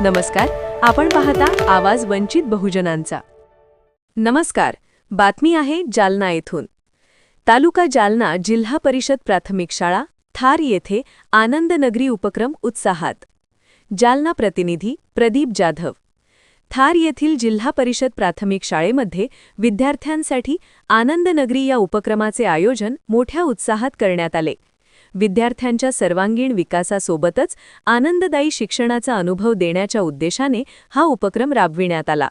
नमस्कार आपण पाहता आवाज वंचित बहुजनांचा. नमस्कार बातमी आहे जालना येथून. तालुका जालना जिल्हा परिषद प्राथमिक शाळा थार येथे आनंदनगरी उपक्रम उत्साहात. जालना प्रतिनिधी प्रदीप जाधव. थार येथील जिल्हा परिषद प्राथमिक शाळेमध्ये विद्यार्थ्यांसाठी आनंदनगरी या उपक्रमाचे आयोजन मोठ्या उत्साहात करण्यात आले. विद्यार्थ्यांच्या सर्वांगीण विकासासोबतच आनंददायी शिक्षणाचा अनुभव देण्याच्या उद्देशाने हा उपक्रम राबविण्यात आला.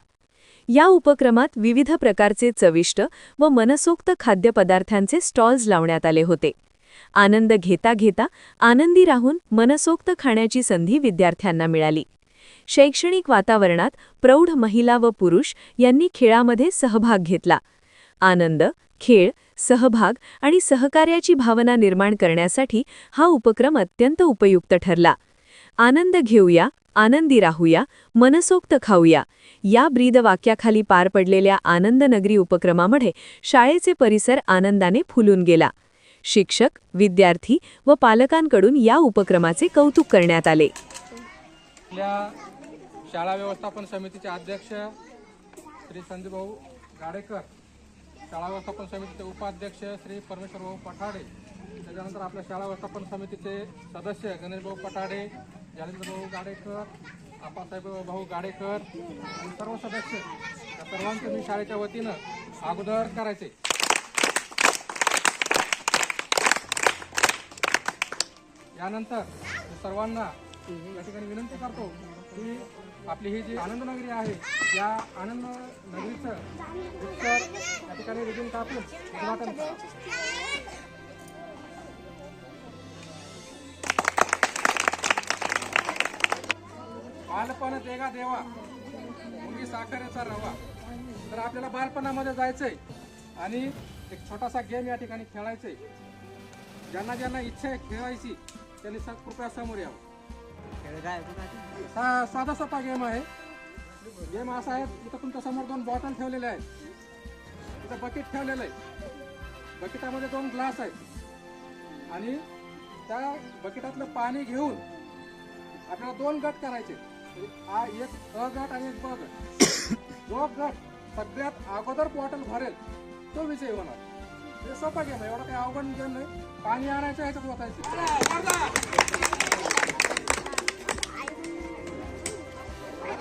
या उपक्रमात विविध प्रकारचे चविष्ट व मनसोक्त खाद्यपदार्थांचे स्टॉल्स लावण्यात आले होते. आनंद घेता घेता आनंदी राहून मनसोक्त खाण्याची संधी विद्यार्थ्यांना मिळाली. शैक्षणिक वातावरणात प्रौढ महिला व पुरुष यांनी खेळामध्ये सहभाग घेतला. आनंद खेळ सहभाग आणि सहकार्याची भावना निर्माण करण्यासाठी हा उपक्रम अत्यंत उपयुक्त ठरला. आनंद घेऊया आनंदी राहूया मनसोक्त खाऊया. या ब्रीदवाक्याखाली पार पडलेल्या आनंदनगरी उपक्रमामध्ये शाळेचे परिसर आनंदाने फुलून गेला. शिक्षक विद्यार्थी व पालकांकडून या उपक्रमाचे कौतुक करण्यात आले. शाळा व्यवस्थापन समितीचे अध्यक्ष श्री संजूभाऊ गाडेकर शाळा व्यवस्थापन समितीचे उपाध्यक्ष श्री परमेश्वरभाऊ पठाडे त्याच्यानंतर आपल्या शाळा व्यवस्थापन समितीचे सदस्य गणेशभाऊ पठाडे जालेंद्रभाऊ गाडेकर आप्पासाहेब भाऊ गाडेकर आणि सर्व सदस्य या सर्वांचं मी शाळेच्या वतीनं अगोदर करायचे. यानंतर मी सर्वांना या ठिकाणी विनंती करतो की आपली ही जी आनंद नगरी आहे या आनंद नगरीचं उत्तर या ठिकाणी रिबिन कापून उद्घाटन बालपण देगा देवा? मुंगी साखरेचा रवा. तर आपल्याला बालपणामध्ये जायचंय आणि एक छोटासा गेम या ठिकाणी खेळायचंय. ज्यांना ज्यांना इच्छा आहे खेळायची त्यांनी कृपया समोर यावं. सा साधा सोपा गेम आहे. गेम असा आहे इथं तुमच्यासमोर दोन बॉटल ठेवलेल्या आहेत. इथं बकेट ठेवलेलं आहे. बकेटामध्ये दोन ग्लास आहेत. आणि त्या बकेटातलं पाणी घेऊन आपल्याला दोन गट करायचे. हा एक अ गट आणि एक ब गट. जो गट सगळ्यात अगोदर बॉटल भरेल तो विजयी होणार. हे सोपा गेम आहे. एवढा काही अवघड गेम नाही. पाणी आणायचं ह्याच्यात वाचायचं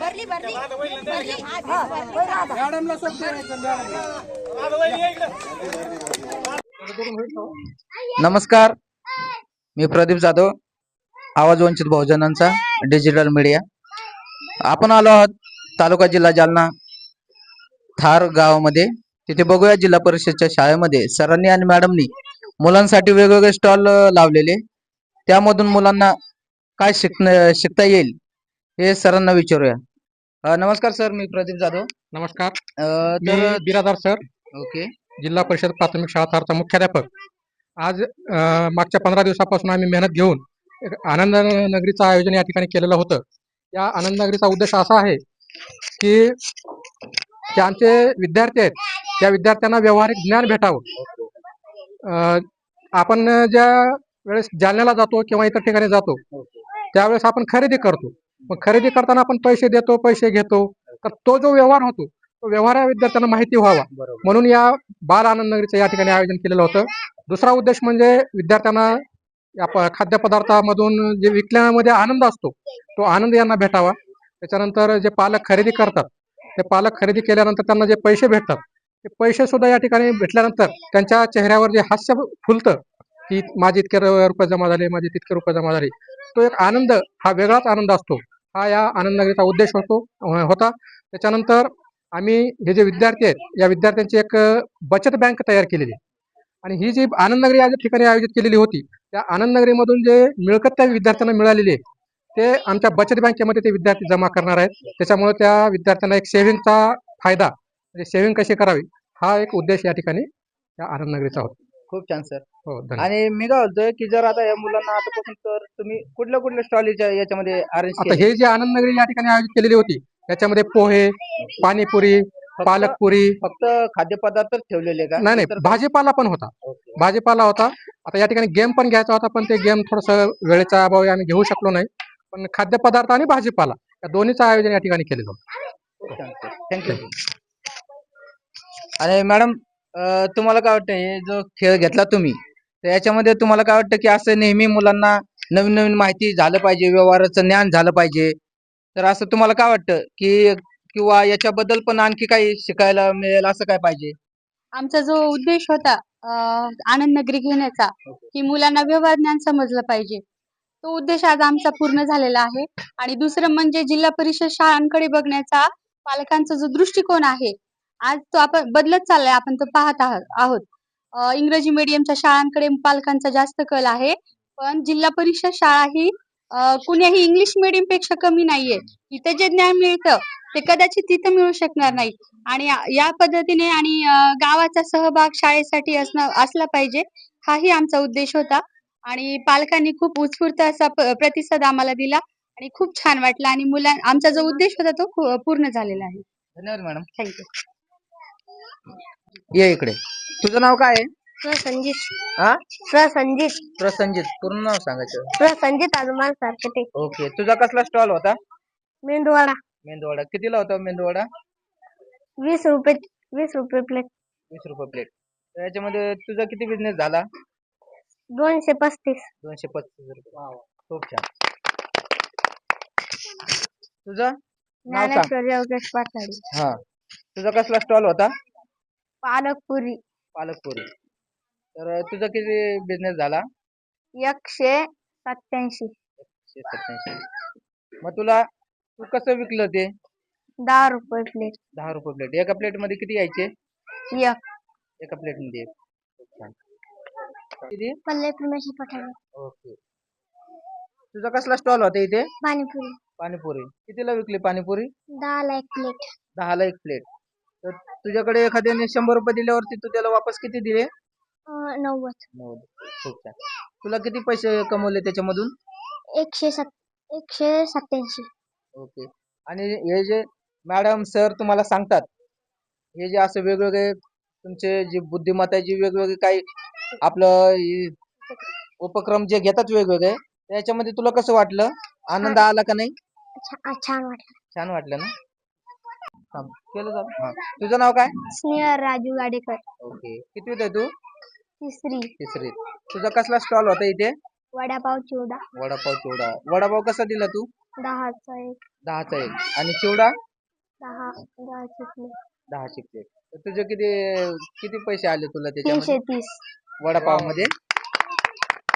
भरली भरली मॅडमला सोप नमस्कार मी प्रदीप जाधव आवाज वंचित बहुजनांचा डिजिटल मीडिया आपण आलो आहोत तालुका जिल्हा जालना थार गावामध्ये. तिथे बघूया जिल्हा परिषदच्या शाळेमध्ये सरांनी आणि मॅडमनी मुलांसाठी वेगवेगळे स्टॉल लावलेले. त्यामधून मुलांना काय शिकण शिकता येईल हे सरांना विचारूया. अं, नमस्कार सर मी प्रदीप जाधव. नमस्कार. अं, मी तर बिरादार सर. ओके. जिल्हा परिषद प्राथमिक शाळा थारचा मुख्याध्यापक. आज अ, मागच्या पंधरा दिवसापासून आम्ही मेहनत घेऊन एक आनंद नगरीचं आयोजन या ठिकाणी केलेलं होतं. या आनंदनगरीचा उद्देश असा आहे की जे आमचे विद्यार्थी आहेत त्या विद्यार्थ्यांना व्यावहारिक ज्ञान भेटावं. अं, आपण ज्या वेळेस जालन्याला जातो किंवा इतर ठिकाणी जातो त्यावेळेस आपण खरेदी करतो मग खरेदी करताना आपण पैसे देतो पैसे घेतो तर तो जो व्यवहार होतो तो व्यवहार या विद्यार्थ्यांना माहिती व्हावा. म्हणून या बाल आनंद नगरीचं या ठिकाणी आयोजन केलेलं होतं. दुसरा उद्देश म्हणजे विद्यार्थ्यांना या खाद्यपदार्थामधून जे विकल्यामध्ये आनंद असतो तो आनंद यांना भेटावा. त्याच्यानंतर जे पालक खरेदी करतात ते पालक खरेदी केल्यानंतर त्यांना जे पैसे भेटतात ते पैसे सुद्धा या ठिकाणी भेटल्यानंतर त्यांच्या चेहऱ्यावर जे हास्य फुलतं की माझे इतके रुपये जमा झाले माझे तितके रुपये जमा झाले तो एक आनंद हा वेगळाच आनंद असतो. हा या आनंदनगरीचा उद्देश होतो होता. त्याच्यानंतर आम्ही हे जे विद्यार्थी आहेत या विद्यार्थ्यांची एक बचत बँक तयार केलेली आणि ही जी आनंदनगरी या ठिकाणी आयोजित केलेली होती त्या आनंदनगरीमधून जे मिळकत त्या विद्यार्थ्यांना मिळालेली आहे ते आमच्या बचत बँकेमध्ये ते विद्यार्थी जमा करणार आहेत. त्याच्यामुळे त्या विद्यार्थ्यांना एक सेव्हिंगचा फायदा म्हणजे सेव्हिंग कशी करावी हा एक उद्देश या ठिकाणी या आनंदनगरीचा होता. खूप छान सर हो धन्यवाद. आणि मी काय बोलतोय की जर आता या मुलांना आतापासून तर तुम्ही कुठल्या कुठल्या स्टॉल याच्यामध्ये अरेंज आता हे जे आनंद नगरी या ठिकाणी आयोजित केलेली होती त्याच्यामध्ये पोहे पाणीपुरी पालकपुरी. फक्त खाद्यपदार्थच ठेवलेले का? नाही नाही भाजीपाला पण होता. ओके. भाजीपाला होता. आता या ठिकाणी गेम पण घ्यायचा होता पण ते गेम थोडस वेळेच्या अभावी आम्ही घेऊ शकलो नाही. पण खाद्यपदार्थ आणि भाजीपाला या दोन्हीचं आयोजन या ठिकाणी केलेलं होतं. खूप छान सर थँक्यू आणि मॅडम तुम्हाला काय वाटतं हे जो खेळ घेतला तुम्ही तर याच्यामध्ये तुम्हाला काय वाटतं की असं नेहमी मुलांना नवीन नवीन माहिती झालं पाहिजे व्यवहाराचं ज्ञान झालं पाहिजे? तर असं तुम्हाला काय वाटतं की किंवा याच्याबद्दल पण आणखी काही शिकायला मिळेल असं काय पाहिजे? आमचा जो उद्देश होता अं, आनंद नगरी घेण्याचा की मुलांना व्यवहार ज्ञान समजलं पाहिजे. तो उद्देश आज आमचा पूर्ण झालेला आहे. आणि दुसरं म्हणजे जिल्हा परिषद शाळांकडे बघण्याचा पालकांचा जो दृष्टिकोन आहे आज तो आपण बदलत चाललाय आपण तो पाहत आह- आहोत. अं, इंग्रजी मीडियमच्या शाळांकडे पालकांचा जास्त कल आहे पण जिल्हा परिषद शाळा ही अं, कुण्याही इंग्लिश मीडियमपेक्षा कमी नाहीये. इथं जे ज्ञान मिळतं ते कदाचित तिथं मिळू शकणार नाही. आणि या- या पद्धतीने आणि अं, गावाचा सहभाग शाळेसाठी असणं असला पाहिजे हाही आमचा उद्देश होता. आणि पालकांनी खूप उत्स्फूर्त असा प- प्रतिसाद आम्हाला दिला आणि खूप छान वाटलं. आणि मुलां आमचा जो उद्देश होता तो पूर्ण झालेला आहे. धन्यवाद मॅडम. थँक्यू ये इकडे. तुझं नाव काय आहे? प्रसंजित हा? प्रसंजित प्रसंजित पूर्ण नाव सांगायचं प्रसंजित हनुमान सारखे ओके. तुझा कसला स्टॉल होता? मेंदूवाडा. मेंदूवडा. कितीला होता मेंदूवडा? वीस रुपये वीस रुपये प्लेट वीस रुपये प्लेट तर याच्यामध्ये तुझा किती बिझनेस झाला? दोनशे पस्तीस. दोनशे पस्तीस रुपये. खूप छान. तुझं? नाव सांग. ज्ञानेश्वर योगेश हा. तुझा कसला स्टॉल होता? पालकपुरी. पालकपुरी. तर तुझा किती बिझनेस झाला? एकशे सत्याऐंशी एकशे सत्याऐंशी मग तुला तू कसं विकलं ते? दहा रुपये प्लेट दहा रुपये प्लेट एका प्लेटमध्ये किती यायचे? एक. एका प्लेटमध्ये खूप छान. किती? पल्ले पुण्याची पठाणी ओके. तुझा कसला स्टॉल होता इथे? पाणीपुरी. पाणीपुरी. कितीला विकली पाणीपुरी? दहा ला एक प्लेट दहाला एक प्लेट तर तुझ्याकडे एखाद्याने शंभर रुपये दिल्यावरती तू त्याला वापस किती दिले? नव्वद. नव्वद. खूप छान. तुला किती पैसे कमवले त्याच्यामधून? एकशे सत एकशे सत्याऐंशी ओके. आणि हे जे मॅडम सर तुम्हाला सांगतात हे जे असं वेगवेगळे तुमचे जे बुद्धिमत्ता जी वेगवेगळे काही आपलं हे उपक्रम जे घेतात वेगवेगळे त्याच्यामध्ये तुला कसं वाटलं? आनंद आला का नाही? छान वाटलं. छान वाटलं ना? थांब, केलं हा. तुझं नाव काय? स्नेह राजू गाडेकर. ओके. कितवीत आहे तू? तिसरी. तिसरी. तुझा कसला स्टॉल होता इथे? वडापाव चिवडा. वडापाव चिवडा. वडापाव कसा दिला तू? दहाचा एक. दहाचा एक. आणि चिवडा? दहा प्लेट तर तुझे किती किती पैसे आले तुला त्याच्यामध्ये? तीस. वडापावमध्ये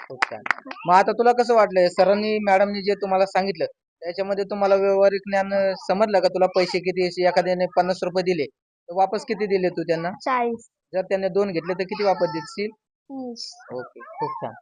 खूप छान. मग आता तुला कसं वाटलंय सरांनी मॅडमनी जे तुम्हाला सांगितलं त्याच्यामध्ये तुम्हाला व्यवहारिक ज्ञान समजलं का? तुला पैसे किती एखाद्याने पन्नास रुपये दिले तर वापस किती दिले तू त्यांना? चाळीस. जर त्याने दोन घेतले तर किती वापस देशील? तीस ओके खूप छान.